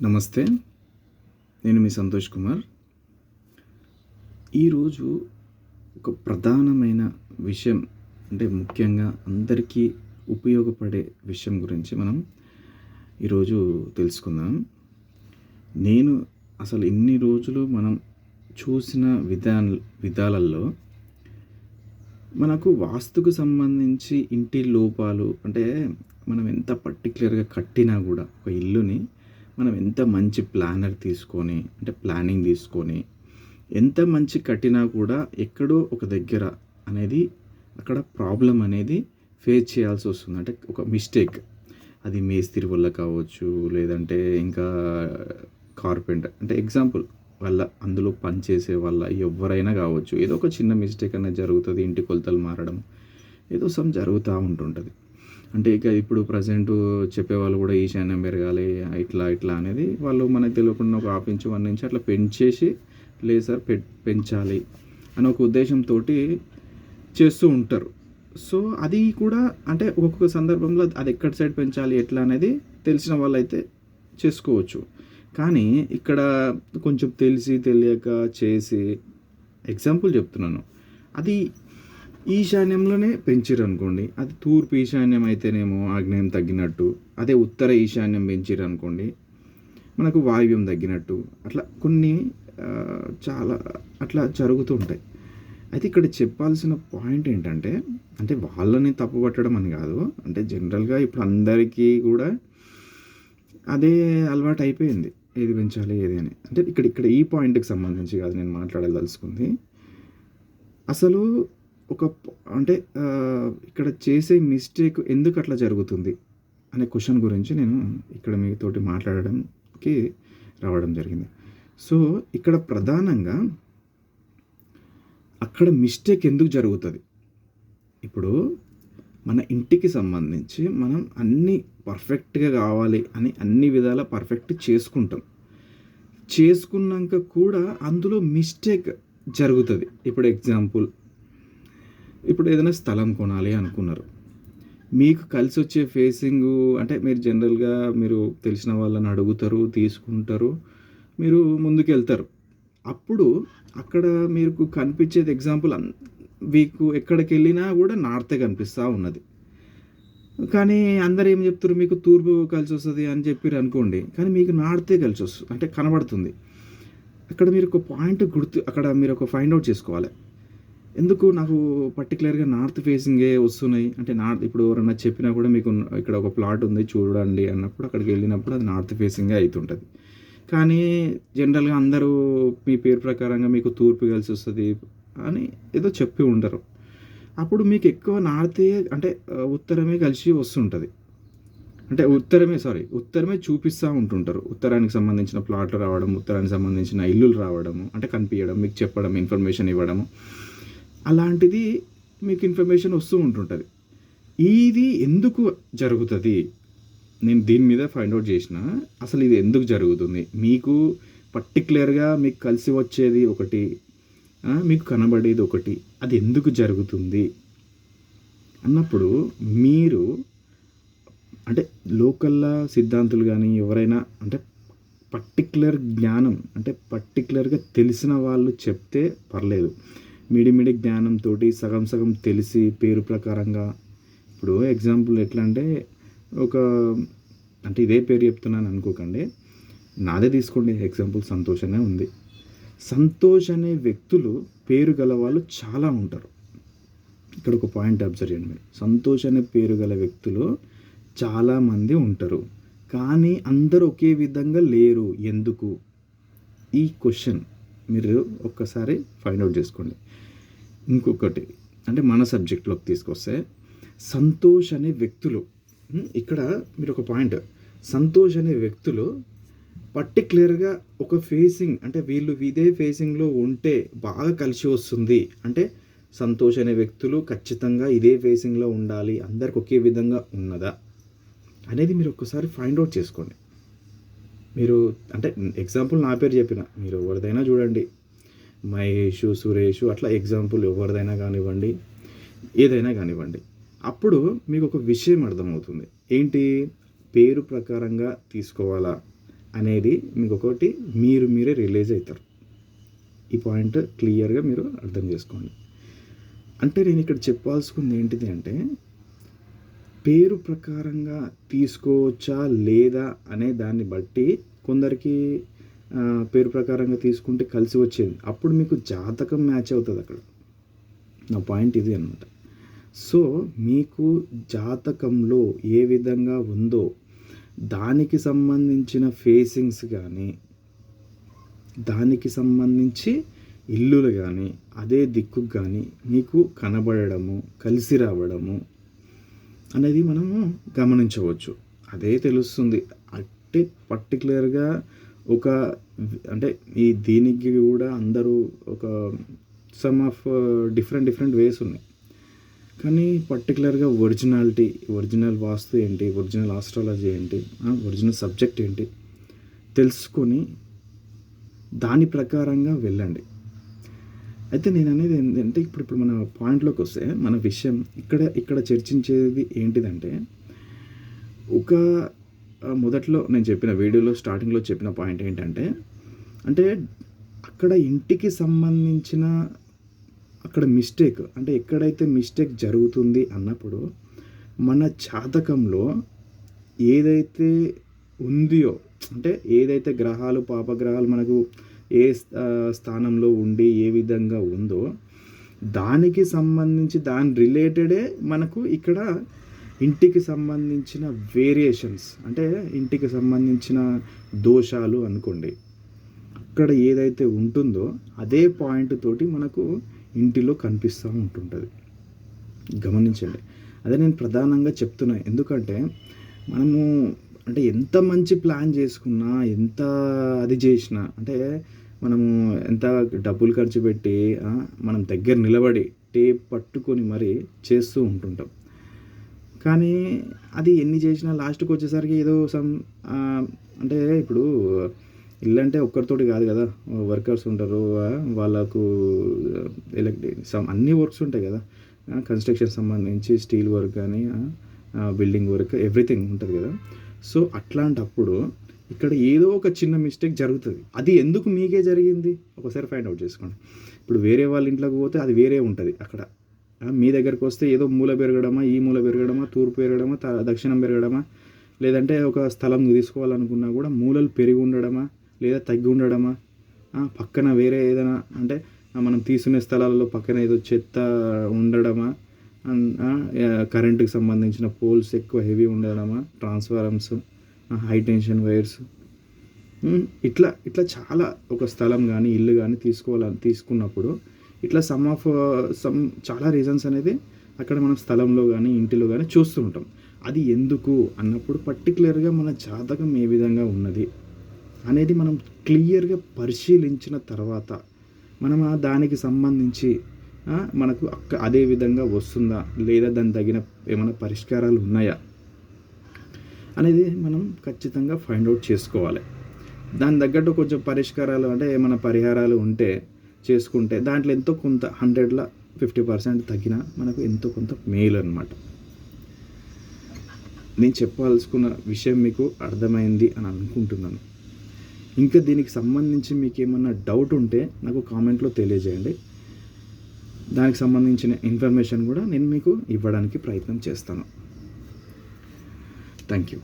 నమస్తే నేను మీ సంతోష్ కుమార్. ఈరోజు ఒక ప్రధానమైన విషయం అంటే ముఖ్యంగా అందరికీ ఉపయోగపడే విషయం గురించి మనం ఈరోజు తెలుసుకుందాం. నేను అసలు ఇన్ని రోజులు మనం చూసిన విధా విధాలలో మనకు వాస్తుకు సంబంధించి ఇంటి లోపాలు అంటే మనం ఎంత పర్టికులర్గా కట్టినా కూడా ఒక ఇల్లుని మనం ఎంత మంచి ప్లానర్ తీసుకొని అంటే ప్లానింగ్ తీసుకొని ఎంత మంచి కట్టినా కూడా ఎక్కడో ఒక దగ్గర అనేది అక్కడ ప్రాబ్లం అనేది ఫేస్ చేయాల్సి వస్తుంది. అంటే ఒక మిస్టేక్ అది మేస్త్రి వల్ల కావచ్చు లేదంటే ఇంకా కార్పెంటర్ అంటే ఎగ్జాంపుల్ వాళ్ళ అందులో పనిచేసే వాళ్ళ ఎవరైనా కావచ్చు. ఏదో ఒక చిన్న మిస్టేక్ అనేది జరుగుతుంది ఇంటి కొలతలు మారడం ఏదో సమ్ జరుగుతూ ఉంటుంటుంది. అంటే ఇక ఇప్పుడు ప్రజెంట్ చెప్పేవాళ్ళు కూడా ఈశాన్యం పెరగాలి ఇట్లా ఇట్లా అనేది వాళ్ళు మనకు తెలియకుండా ఒక హాఫ్ ఇంచ్ వన్ ఇంచ్ అట్లా పెంచేసి లేదు పె పెంచాలి అని ఒక ఉద్దేశంతో చేస్తూ ఉంటారు. సో అది కూడా అంటే ఒక్కొక్క సందర్భంలో అది ఎక్కడ సైడ్ పెంచాలి ఎట్లా అనేది తెలిసిన వాళ్ళైతే చేసుకోవచ్చు. కానీ ఇక్కడ కొంచెం తెలిసి తెలియక చేసి ఎగ్జాంపుల్ చెప్తున్నాను. అది ఈశాన్యంలోనే పెంచారు అనుకోండి అది తూర్పు ఈశాన్యం అయితేనేమో ఆగ్నేయం తగ్గినట్టు అదే ఉత్తర ఈశాన్యం పెంచారు అనుకోండి మనకు వాయువ్యం తగ్గినట్టు అట్లా కొన్ని చాలా అట్లా జరుగుతూ ఉంటాయి అయితే ఇక్కడ చెప్పాల్సిన పాయింట్ ఏంటంటే అంటే వాళ్ళని తప్పు పట్టడం అని కాదు. అంటే జనరల్గా ఇప్పుడు అందరికీ కూడా అదే అలవాటు అయిపోయింది. ఏది పెంచాలి ఏది అని. అంటే ఇక్కడ ఇక్కడ ఈ పాయింట్కి సంబంధించి కాదు నేను మాట్లాడదలుచుకుంది. అసలు ఒక అంటే ఇక్కడ చేసే మిస్టేక్ ఎందుకు అట్లా జరుగుతుంది అనే క్వశ్చన్ గురించి నేను ఇక్కడ మీతోటి మాట్లాడడానికి రావడం జరిగింది. సో ఇక్కడ ప్రధానంగా అక్కడ మిస్టేక్ ఎందుకు జరుగుతుంది? ఇప్పుడు మన ఇంటికి సంబంధించి మనం అన్నీ పర్ఫెక్ట్గా కావాలి అని అన్ని విధాల పర్ఫెక్ట్ చేసుకుంటాం. చేసుకున్నాక కూడా అందులో మిస్టేక్ జరుగుతుంది. ఇప్పుడు ఎగ్జాంపుల్ ఇప్పుడు ఏదైనా స్థలం కొనాలి అనుకున్నారు. మీకు కలిసి వచ్చే ఫేసింగ్ అంటే మీరు జనరల్గా మీరు తెలిసిన వాళ్ళని అడుగుతారు తీసుకుంటారు మీరు ముందుకు వెళ్తారు అప్పుడు అక్కడ మీకు కనిపించేది ఎగ్జాంపుల్ మీకు ఎక్కడికి వెళ్ళినా కూడా నార్తే కనిపిస్తూ ఉన్నది. కానీ అందరు ఏం చెప్తారు? మీకు తూర్పు కలిసి వస్తుంది అని చెప్పారు అనుకోండి. కానీ మీకు నార్తే కలిసి వస్తుంది అంటే కనబడుతుంది. అక్కడ మీరు ఒక పాయింట్ గుర్తు అక్కడ మీరు ఒక ఫైండ్ అవుట్ చేసుకోవాలి. ఎందుకు నాకు పర్టికులర్గా నార్త్ ఫేసింగే వస్తున్నాయి? అంటే నార్త్ ఇప్పుడు ఎవరన్నా చెప్పినా కూడా మీకు ఇక్కడ ఒక ప్లాట్ ఉంది చూడండి అన్నప్పుడు అక్కడికి వెళ్ళినప్పుడు అది నార్త్ ఫేసింగే అవుతుంటుంది కానీ జనరల్గా అందరూ మీ పేరు ప్రకారంగా మీకు తూర్పు కలిసి వస్తుంది అని ఏదో చెప్పి ఉండరు. అప్పుడు మీకు ఎక్కువ నార్తే అంటే ఉత్తరమే కలిసి వస్తుంటుంది. అంటే ఉత్తరమే సారీ ఉత్తరమే చూపిస్తూ ఉంటుంటారు. ఉత్తరానికి సంబంధించిన ప్లాట్లు రావడం ఉత్తరానికి సంబంధించిన ఇల్లులు రావడము అంటే కనిపించడం మీకు చెప్పడం ఇన్ఫర్మేషన్ ఇవ్వడము. అలాంటిది మీకు ఇన్ఫర్మేషన్ వస్తూ ఉంటుంటుంది. ఇది ఎందుకు జరుగుతుంది? నేను దీని మీద ఫైండ్ అవుట్ చేసిన అసలు ఇది ఎందుకు జరుగుతుంది? మీకు పర్టికులర్గా మీకు కలిసి వచ్చేది ఒకటి మీకు కనబడేది ఒకటి అది ఎందుకు జరుగుతుంది? అన్నప్పుడు మీరు అంటే లోకల్లా సిద్ధాంతులు కానీ ఎవరైనా అంటే పర్టికులర్ జ్ఞానం అంటే పర్టికులర్గా తెలిసిన వాళ్ళు చెప్తే పర్లేదు. మిడిమిడి జ్ఞానంతో సగం సగం తెలిసి పేరు ప్రకారంగా. ఇప్పుడు ఎగ్జాంపుల్ ఎట్లా అంటే ఒక అంటే ఇదే పేరు చెప్తున్నాను అనుకోకండి. నాదే తీసుకోండి. ఎగ్జాంపుల్ సంతోష్ అనే ఉంది. సంతోష్ అనే వ్యక్తులు పేరు గల వాళ్ళు చాలా ఉంటారు. ఇక్కడ ఒక పాయింట్ అబ్జర్వ్ చేయండి మీరు. సంతోష్ అనే పేరు గల వ్యక్తులు చాలామంది ఉంటారు. కానీ అందరూ ఒకే విధంగా లేరు. ఎందుకు? ఈ క్వశ్చన్. మీరు ఒక్కసారి ఫైండ్ అవుట్ చేసుకోండి. ఇంకొకటి అంటే మన సబ్జెక్ట్లోకి తీసుకొస్తే సంతోష్ అనే వ్యక్తులు ఇక్కడ మీరు ఒక పాయింట్ సంతోష్ అనే వ్యక్తులు పర్టిక్యులర్గా ఒక ఫేసింగ్ అంటే వీళ్ళు ఇదే ఫేసింగ్లో ఉంటే బాగా కలిసి వస్తుంది. అంటే సంతోష్ అనే వ్యక్తులు ఖచ్చితంగా ఇదే ఫేసింగ్లో ఉండాలి అందరికి ఒకే విధంగా ఉన్నదా? అనేది మీరు ఒక్కసారి ఫైండ్ అవుట్ చేసుకోండి. మీరు అంటే ఎగ్జాంపుల్ నా పేరు చెప్పిన మీరు ఎవరిదైనా చూడండి. మహేష్ సురేష్ అట్లా ఎగ్జాంపుల్ ఎవరిదైనా కానివ్వండి ఏదైనా కానివ్వండి. అప్పుడు మీకు ఒక విషయం అర్థమవుతుంది. ఏంటి? పేరు ప్రకారంగా తీసుకోవాలా అనేది మీకు ఒకటి మీరు మీరే రిలీజ్ అవుతారు ఈ పాయింట్ క్లియర్గా మీరు అర్థం చేసుకోండి. అంటే నేను ఇక్కడ చెప్పాల్సుకుంది ఏంటిది అంటే పేరు ప్రకారంగా తీసుకోవచ్చా లేదా అనే దాన్ని బట్టి కొందరికి పేరు ప్రకారంగా తీసుకుంటే కలిసి వచ్చేది. అప్పుడు మీకు జాతకం మ్యాచ్ అవుతుంది అక్కడ. నా పాయింట్ ఇది అనమాట సో మీకు జాతకంలో ఏ విధంగా ఉందో దానికి సంబంధించిన ఫేసింగ్స్ కానీ దానికి సంబంధించి ఇల్లులు కానీ అదే దిక్కు కానీ మీకు కనబడడము కలిసి రావడము అనేది మనము గమనించవచ్చు. అదే తెలుస్తుంది. అంటే పర్టికులర్గా ఒక అంటే ఈ దీనికి కూడా అందరూ ఒక some of different different ways ఉన్నాయి. కానీ పర్టికులర్గా ఒరిజినాలిటీ ఒరిజినల్ వాస్తు ఏంటి ఒరిజినల్ ఆస్ట్రాలజీ ఏంటి ఒరిజినల్ సబ్జెక్ట్ ఏంటి తెలుసుకొని దాని ప్రకారంగా వెళ్ళండి. అయితే నేను అనేది ఏంటంటే ఇప్పుడు ఇప్పుడు మన పాయింట్లోకి వస్తే మన విషయం ఇక్కడ ఇక్కడ చర్చించేది ఏంటిదంటే ఒక మొదట్లో నేను చెప్పిన వీడియోలో స్టార్టింగ్లో చెప్పిన పాయింట్ ఏంటంటే అంటే అక్కడ ఇంటికి సంబంధించిన అక్కడ మిస్టేక్ అంటే ఎక్కడైతే మిస్టేక్ జరుగుతుంది అన్నప్పుడు మన జాతకంలో ఏదైతే ఉందియో అంటే ఏదైతే గ్రహాలు పాపగ్రహాలు మనకు ఏ స్థానంలో ఉండి ఏ విధంగా ఉందో దానికి సంబంధించి దాని రిలేటెడే మనకు ఇక్కడ ఇంటికి సంబంధించిన వేరియేషన్స్ అంటే ఇంటికి సంబంధించిన దోషాలు అనుకోండి. అక్కడ ఏదైతే ఉంటుందో అదే పాయింట్ తోటి మనకు ఇంటిలో కనిపిస్తూ ఉంటుంటుంది. గమనించండి. అదే నేను ప్రధానంగా చెప్తున్నా. ఎందుకంటే మనము అంటే ఎంత మంచి ప్లాన్ చేసుకున్నా ఎంత అది చేసినా అంటే మనము ఎంత డబ్బులు ఖర్చు పెట్టి మనం దగ్గర నిలబడి టేప్ పట్టుకొని మరి చేస్తూ ఉంటుంటాం. కానీ అది ఎన్ని చేసినా లాస్ట్కి వచ్చేసరికి ఏదో సమ్ అంటే ఇప్పుడు ఇల్లు అంటే ఒక్కరితోటి కాదు కదా. వర్కర్స్ ఉంటారు వాళ్ళకు ఎలక్ట్ సమ్ అన్ని వర్క్స్ ఉంటాయి కదా. కన్స్ట్రక్షన్ సంబంధించి స్టీల్ వర్క్ కానీ బిల్డింగ్ వర్క్ ఎవ్రీథింగ్ ఉంటుంది కదా. సో అట్లాంటప్పుడు ఇక్కడ ఏదో ఒక చిన్న మిస్టేక్ జరుగుతుంది. అది ఎందుకు మీకే జరిగింది? ఒకసారి ఫైండ్ అవుట్ చేసుకోండి. ఇప్పుడు వేరే వాళ్ళ ఇంట్లోకి పోతే అది వేరే ఉంటుంది అక్కడ. మీ దగ్గరకు వస్తే ఏదో మూల పెరగడమా ఈ మూల పెరగడమా తూర్పు పెరగడమా దక్షిణం పెరగడమా లేదంటే ఒక స్థలం తీసుకోవాలనుకున్నా కూడా మూలలు పెరిగి ఉండడమా లేదా తగ్గి ఉండడమా? పక్కన వేరే ఏదైనా అంటే మనం తీసుకునే స్థలాలలో పక్కన ఏదో చెత్త ఉండడమా? కరెంటుకి సంబంధించిన పోల్స్ ఎక్కువ హెవీ ఉండడమా ట్రాన్స్ఫారమ్స్ హై టెన్షన్ వైర్స్. ఇట్లా ఇట్లా చాలా ఒక స్థలం కానీ ఇల్లు కానీ తీసుకోవాలని తీసుకున్నప్పుడు ఇట్లా సమ్ ఆఫ్ సమ్ చాలా రీజన్స్ అనేది అక్కడ మనం స్థలంలో కానీ ఇంటిలో కానీ చూస్తూ ఉంటాం. అది ఎందుకు అన్నప్పుడు పర్టికులర్గా మన జాతకం ఏ విధంగా ఉన్నది అనేది మనం క్లియర్గా పరిశీలించిన తర్వాత మనం దానికి సంబంధించి మనకు అక్క అదే విధంగా వస్తుందా లేదా దాని తగిన ఏమైనా పరిష్కారాలు ఉన్నాయా అనేది మనం ఖచ్చితంగా ఫైండ్ అవుట్ చేసుకోవాలి. దాని తగ్గట్టు కొంచెం పరిష్కారాలు అంటే ఏమైనా పరిహారాలు ఉంటే చేసుకుంటే దాంట్లో ఎంతో కొంత హండ్రెడ్లో ఫిఫ్టీ పర్సెంట్ తగ్గిన మనకు ఎంతో కొంత మేలు అనమాట నేను చెప్పాల్సుకున్న విషయం మీకు అర్థమైంది అని అనుకుంటున్నాను. ఇంకా దీనికి సంబంధించి మీకు ఏమన్నా డౌట్ ఉంటే నాకు కామెంట్లో తెలియజేయండి. దానికి సంబంధించిన ఇన్ఫర్మేషన్ కూడా నేను మీకు ఇవ్వడానికి ప్రయత్నం చేస్తాను. Thank you